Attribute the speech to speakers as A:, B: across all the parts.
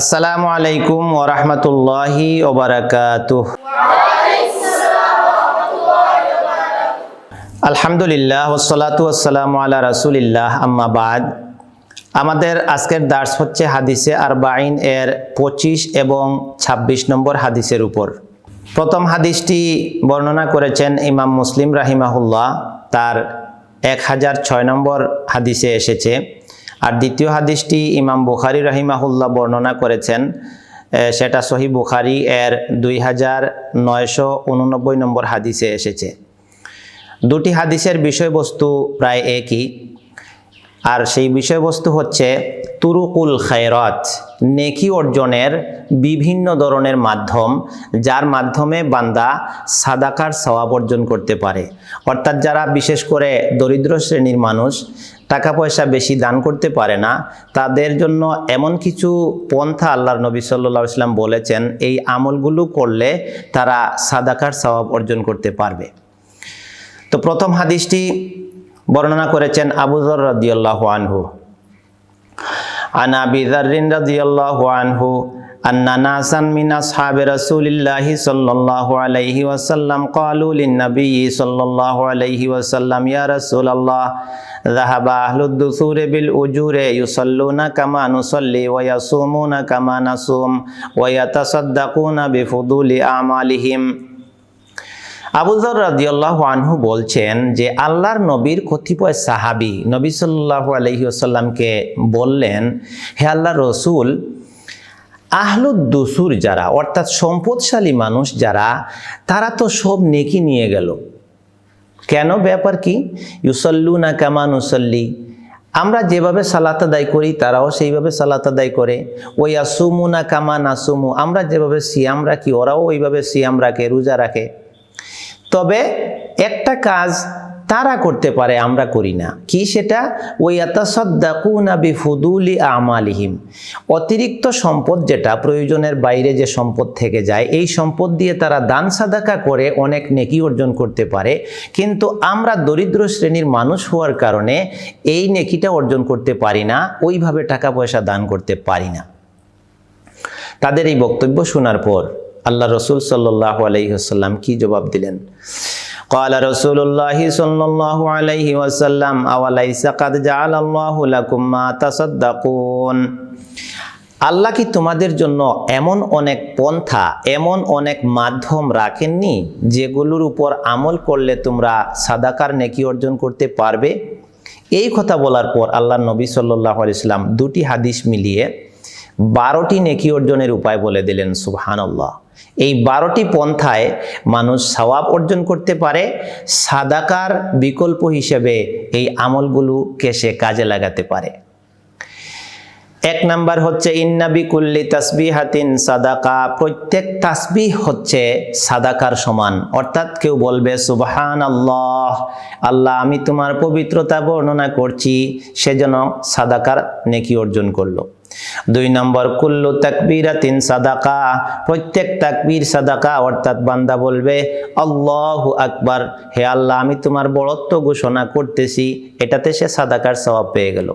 A: আসসালামু আলাইকুম ওরহমতুল্লাহি ওবরাকাতুহ আলহামদুলিল্লাহ ওসলাতু আসসালামু আলা রাসুলিল্লাহ, আম্মা বাদ। আমাদের আজকের দার্স হচ্ছে হাদিসে আরবাইন এর পঁচিশ এবং ২৬ নম্বর হাদিসের উপর। প্রথম হাদিসটি বর্ণনা করেছেন ইমাম মুসলিম রাহিমাহুল্লাহ, তার এক হাজার ছয় নম্বর হাদিসে এসেছে। আর দ্বিতীয় হাদিসটি ইমাম বুখারি রাহিমাহুল্লাহ বর্ণনা করেছেন সেটা সহি বুখারি এর দুই হাজার নয়শো উননব্বই নম্বর হাদিসে এসেছে। দুটি হাদিসের বিষয়বস্তু প্রায় একই। আর সেই বিষয়বস্তু হচ্ছে তুরুকুল খায়রাত, নেকি অর্জনের বিভিন্ন ধরনের মাধ্যম, যার মাধ্যমে বান্দা সাদাকার সওয়াব অর্জন করতে পারে। অর্থাৎ যারা বিশেষ করে দরিদ্র শ্রেণির মানুষ টাকা পয়সা বেশি দান করতে পারে না, তাদের জন্য এমন কিছু পন্থা আল্লাহর নবী সাল্লাহ ইসলাম বলেছেন, এই আমলগুলো করলে তারা সাদাকার সওয়াব অর্জন করতে পারবে। তো প্রথম হাদিসটি বর্ণনা করেছেন আবুজর রাদিয়াল্লাহু আনহু। عن أبي ذر رضي الله عنه أن ناسا من أصحاب رسول الله صلى الله عليه وسلم قالوا للنبي صلى الله عليه وسلم يا رسول الله ذهب أهل الدثور بالأجور يصلون كما نصلي ويصومون كما نصوم ويتصدقون بفضول أعمالهم আবুজর রাদিয়াল্লাহু আনহু বলছেন যে আল্লাহর নবীর কতিপয় সাহাবি নবী সাল্লাল্লাহু আলাইহি ওয়াসাল্লামকে বললেন, হে আল্লাহ রসুল আহলুদ্দুসুর যারা, অর্থাৎ সম্পদশালী মানুষ যারা, তারা তো সব নেকি নিয়ে গেল। কেন ব্যাপার কি? ইউসল্লু না কামান উসল্লি আমরা যেভাবে সালাত আদায় করি, তারাও সেইভাবে সালাত আদায় করে। ওই আসুমু না কামান আসুমু আমরা যেভাবে সিয়াম রাখি, ওরাও ওইভাবে সিয়াম রাখে, রোজা রাখে। তবে একটা কাজ তারা করতে পারে, আমরা করি না। কি সেটা? ওই আতাসদ্দাকুনা বিফুদুলি আমালিহিম। অতিরিক্ত সম্পদ যেটা, প্রয়োজনের বাইরে যে সম্পদ থেকে যায়, এই সম্পদ দিয়ে তারা দান সাদাকা করে, অনেক নেকি অর্জন করতে পারে। কিন্তু আমরা দরিদ্র শ্রেণির মানুষ হওয়ার কারণে এই নেকিটা অর্জন করতে পারি না, ওইভাবে টাকা পয়সা দান করতে পারি না। তাদের এই বক্তব্য শোনার পর আল্লাহ রসুল সাল্লাহ আলহিহাসাল্লাম কি জবাব দিলেন قال رسول الله صلى الله عليه وسلم أوليس قد جعل الله لكم ما تصدقون আল্লাহ কি তোমাদের জন্য এমন অনেক পন্থা এমন অনেক মাধ্যম রাখেননি যেগুলোর উপর আমল করলে তোমরা সাদাকার নেকি অর্জন করতে পারবে এই কথা বলার পর আল্লাহ নবী সাল্লাহ আলাইসলাম দুটি হাদিস মিলিয়ে বারোটি নেকি অর্জনের উপায় বলে দিলেন, সুবহানাল্লাহ। এই বারোটি পন্থায় মানুষ সওয়াব অর্জন করতে পারে, সাদাকার বিকল্প হিসেবে এই আমলগুলোকে সে কাজে লাগাতে পারে। এক নাম্বার হচ্ছে ইন্নাবি কুল্লি তাসবিহাতিন সাদাকা। প্রত্যেক তাসবিহ হচ্ছে সাদাকার সমান। অর্থাৎ কেউ বলবে সুবহান আল্লাহ আল্লাহ আমি তোমার পবিত্রতা বর্ণনা করছি সেজন্য সাদাকার নেকি অর্জন করল। দুই নম্বর, কুল্লু তাকবীরাতিন সাদাকা। প্রত্যেক তাকবীর সাদাকা অর্থাৎ বান্দা বলবে, আল্লাহু আকবার, হে আল্লাহ, আমি তোমার বড়ত্ব ঘোষণা করতেছি। এটাতে সে সাদাকার সওয়াব পেয়ে গেল।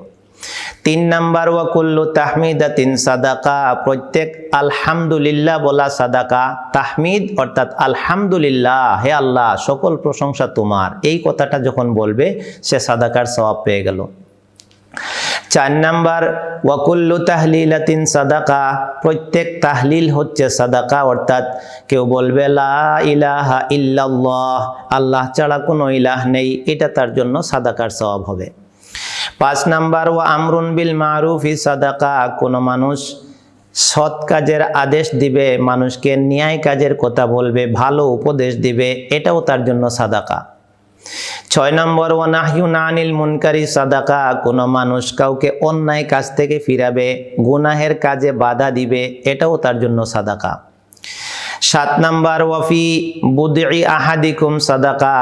A: তিন নাম্বার ওয়াকুল্লু তাহমিদাতিন সাদাকা। প্রত্যেক আলহামদুলিল্লাহ বলা সাদাকা, তাহমিদ অর্থাৎ আলহামদুলিল্লাহ, হে আল্লাহ, সকল প্রশংসা তোমার। এই কথাটা যখন বলবে, সে সাদাকার সওয়াব পেয়ে গেল। চার নাম্বার, ওয়াকুল্লু তাহলিলাতিন সাদাকা, প্রত্যেক তাহলিল হচ্ছে সাদাকা, অর্থাৎ কেউ বলবে, লা ইলাহা ইল্লাল্লাহ আল্লাহ ছাড়া কোনো ইলাহ নেই, এটা তার জন্য সাদাকার স্বভাব হবে। পাঁচ নাম্বার ও আমরুন বিল মারুফি সাদাকা, কোনো মানুষ সৎ কাজের আদেশ দিবে, মানুষকে ন্যায় কাজের কথা বলবে, ভালো উপদেশ দিবে, এটাও তার জন্য সাদাকা। ছয় নম্বর ও নাহিউন আনিল মুনকারি সাদাকা কোনো মানুষ কাউকে অন্যায় কাজ থেকে ফিরাবে, গুনাহের কাজে বাধা দিবে, এটাও তার জন্য সাদাকা। সাত নম্বর ওয়াফি বুদি আহাদিকুম সাদাকা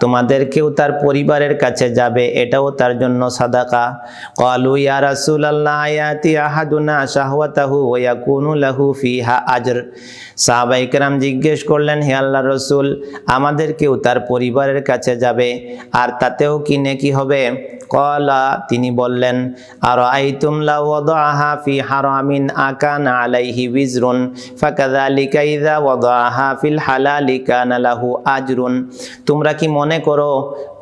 A: তোমাদের কেউ তার পরিবারের কাছে যাবে, এটাও তার জন্য সাদাকা। কালু, ইয়া রাসুল আল্লাহ আয়াতি আহাদুনা শাহওয়াতাহু ওয়া ইয়াকুনু লাহু ফিহা আজর। সাহাবাই ইকরাম জিজ্ঞেস করলেন, হে আল্লাহ রসুল, আমাদেরকেও তার পরিবারের কাছে যাবে, আর তাতেও কি নেকি হবে? তিনি বললেন আর আইতুমলা ওয়াদাহা ফি বিজরুন ফাকাযালিকা ইযা ওয়াদাহা ফিল হালালি কানা লাহু আজরুন। তোমরা কি মনে করো,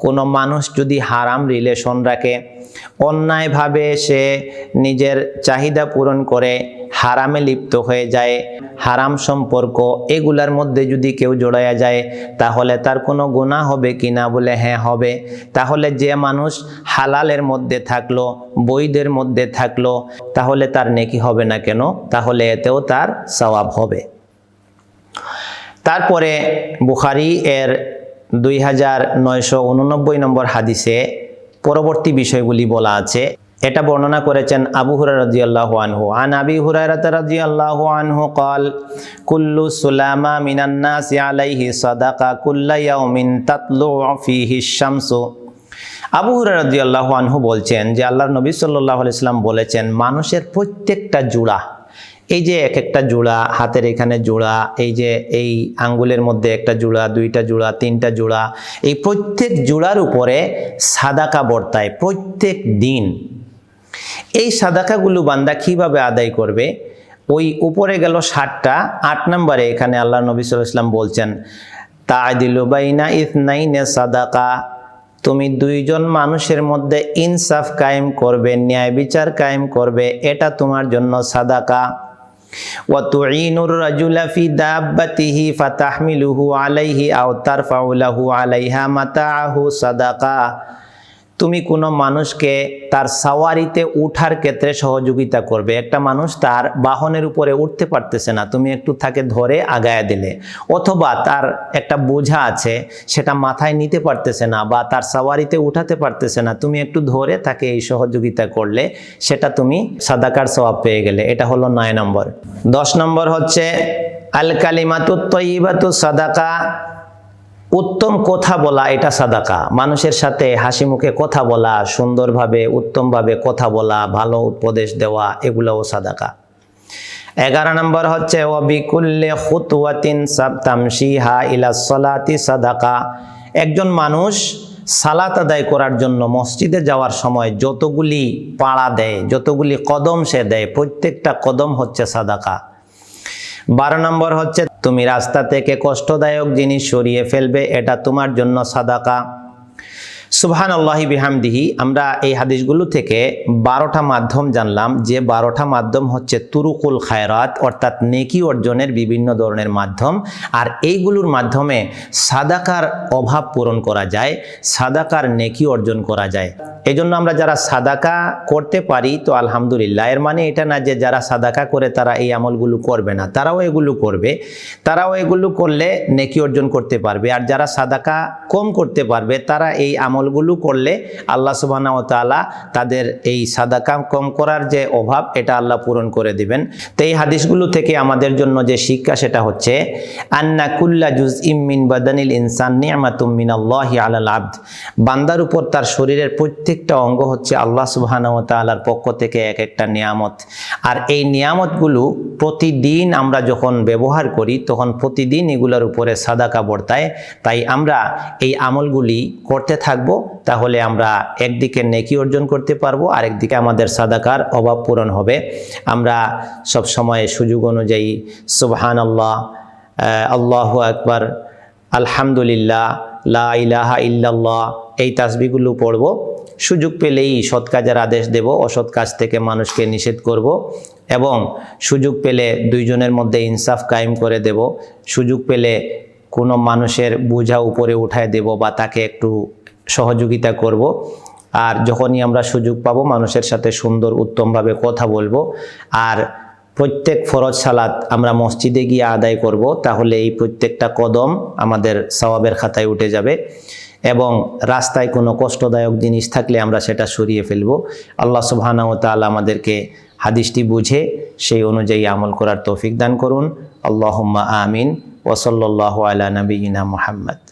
A: কোনো মানুষ যদি হারাম রিলেশন রাখে, অন্যায়ভাবে সে নিজের চাহিদা পূরণ করে হারামে লিপ্ত হয়ে যায়। হারাম সম্পর্ক এগুলার মধ্যে যদি কেউ জড়াইয়া যায়, তাহলে তার কোনো গুণা হবে কি না বলে হ্যাঁ হবে। তাহলে যে মানুষ হালালের মধ্যে থাকল, বৈদের মধ্যে থাকল, তাহলে তার নেকি হবে না কেন? তাহলে এতেও তার সওয়াব হবে। তারপরে বুখারি এর দুই হাজার নয়শো উননব্বই নম্বর হাদিসে পরবর্তী বিষয়গুলি বলা আছে। এটা বর্ণনা করেছেন আবু হুরায় রাদিয়াল্লাহু আনহু আন আবি হুরায়রা রাদিয়াল্লাহু আনহু قال কুল্লু সুলামা মিনান নাসি আলাইহি সাদাকা কুল্লা ইয়াউমিন তাতলু ফিহি শামসু আবু হুরায়রা রাদিয়াল্লাহু আনহু বলছেন যে আল্লাহর নবী সাল্লাল্লাহু আলাইহি সাল্লাম বলেছেন মানুষের প্রত্যেকটা জোড়া এই যে এক একটা জোড়া হাতের এখানে জোড়া এই যে এই আঙ্গুলের মধ্যে একটা জোড়া দুইটা জোড়া তিনটা জোড়া এই প্রত্যেক জোড়ার উপরে সাদাকা বর্তায় প্রত্যেক দিন এই সাদাকাগুলো বান্দা কিভাবে আদায় করবে ওই উপরে গেল ষাটটা আট নম্বরে এখানে আল্লাহ নবী সাল্লাহ ইসলাম বলছেন তাদিলু বাইনা ইথনাইনে সাদাকা তুমি দুইজন মানুষের মধ্যে ইনসাফ কায়েম করবে ন্যায় বিচার কায়েম করবে এটা তোমার জন্য সাদাকা وتعين الرجل في دابته فتحمله عليه أو ترفع له عليها متاعه صدقة তুমি কোনো মানুষকে তার সাওয়ারিতে উঠার ক্ষেত্রে সহযোগিতা করবে। একটা মানুষ তার বাহনের উপরে উঠতে পারতেছে না। তুমি একটু তাকে ধরে আগায়া দিলে। অথবা তার একটা বোঝা আছে, সেটা মাথায় নিতে পারতেছে না বা তার সাওয়ারিতে উঠাতে পারতেছে না। তুমি একটু ধরে তাকে এই সহযোগিতা করলে, সেটা তুমি সাদাকার সওয়াব পেয়ে গেলে। এটা হলো নয় নম্বর। দশ নম্বর হচ্ছে আল কালিমাতু তৈবাতু সাদাকা উত্তম কথা বলা এটা সাদাকা। মানুষের সাথে হাসি মুখে কথা বলা, সুন্দরভাবে, উত্তমভাবে কথা বলা, ভালো উপদেশ দেওয়া, এগুলোও সাদাকা। এগারো নম্বর হচ্ছে, ওয়াবিকুল্লে খুতুয়াতিন তামসিহা ইলা সলাতি সাদাকা। একজন মানুষ সালাত আদায় করার জন্য মসজিদে যাওয়ার সময় যতগুলি পাড়া দেয়, যতগুলি কদম সে দেয়, প্রত্যেকটা কদম হচ্ছে সাদাকা। বারো নম্বর হচ্ছে তুমি রাস্তা থেকে কষ্টদায়ক জিনিস সরিয়ে ফেলবে এটা তোমার জন্য সাদাকা। সুবহান আল্লাহি বিহামদিহি, আমরা এই হাদিসগুলো থেকে বারোটা মাধ্যম জানলাম যে বারোটা মাধ্যম হচ্ছে তুরুকুল খায়রাত, অর্থাৎ নেকি অর্জনের বিভিন্ন ধরনের মাধ্যম। আর এইগুলোর মাধ্যমে সাদাকার অভাব পূরণ করা যায়, সাদাকার নেকি অর্জন করা যায়। এই জন্য আমরা যারা সাদাকা করতে পারি, তো আলহামদুলিল্লাহ, এর মানে এটা না যে যারা সাদাকা করে তারা এই আমলগুলো করবে না, তারাও এগুলো করবে। তারাও এগুলো করলে নেকি অর্জন করতে পারবে, আর যারা সাদাকা কম করতে পারবে, তারা এই আমলগুলো করলে আল্লাহ সুবাহ তালা তাদের এই সাদাকা কম করার যে অভাব, এটা আল্লাহ পূরণ করে দিবেন। তো এই হাদিসগুলো থেকে আমাদের জন্য যে শিক্ষা, সেটা হচ্ছে, আন্না কুল্লা জুজ ইমিন বাদানিল ইনসান নিয়ামাতুম মিনাল্লাহি আলাল আব্দ। বান্দার উপর তার শরীরের প্রত্যেকটা অঙ্গ হচ্ছে আল্লাহ সুবহানাহু ওয়া তাআলার পক্ষ থেকে এক একটা নিয়ামত। আর এই নিয়ামতগুলো প্রতিদিন আমরা যখন ব্যবহার করি, তখন প্রতিদিন এগুলোর উপরে সাদাকা বর্তায়। তাই আমরা এই আমলগুলি করতে থাকব তাহলে আমরা একদিকে নেকি অর্জন করতে পারব, আরেকদিকে আমাদের সাদাকার অভাব পূরণ হবে। আমরা সব সময় সুযোগ অনুযায়ী সুবহান আল্লাহ আল্লাহ আকবার, আলহামদুলিল্লাহ, লা ইলাহা ইল্লাল্লাহ, এই তাসবিগুলো পড়ব। সুযোগ পেলেই সৎ কাজের আদেশ দেব, অসৎ কাজ থেকে মানুষকে নিষেধ করব এবং সুযোগ পেলে দুইজনের মধ্যে ইনসাফ কায়েম করে দেব। সুযোগ পেলে কোনো মানুষের বোঝা উপরে উঠায় দেব বা তাকে একটু সহযোগিতা করব। আর যখনই আমরা সুযোগ পাবো, মানুষের সাথে সুন্দর, উত্তমভাবে কথা বলব। আর প্রত্যেক ফরজ সালাত আমরা মসজিদে গিয়ে আদায় করব, তাহলে এই প্রত্যেকটা কদম আমাদের সওয়াবের খাতায় উঠে যাবে এবং রাস্তায় কোনো কষ্টদায়ক জিনিস থাকলে আমরা সেটা সরিয়ে ফেলব। আল্লাহ সুবহানাহু তাআলা আমাদেরকে হাদিসটি বুঝে সেই অনুযায়ী আমল করার তৌফিক দান করুন। আল্লাহুম্মা আমিন। ওসল্লাহ আলা নবীনা মুহাম্মদ।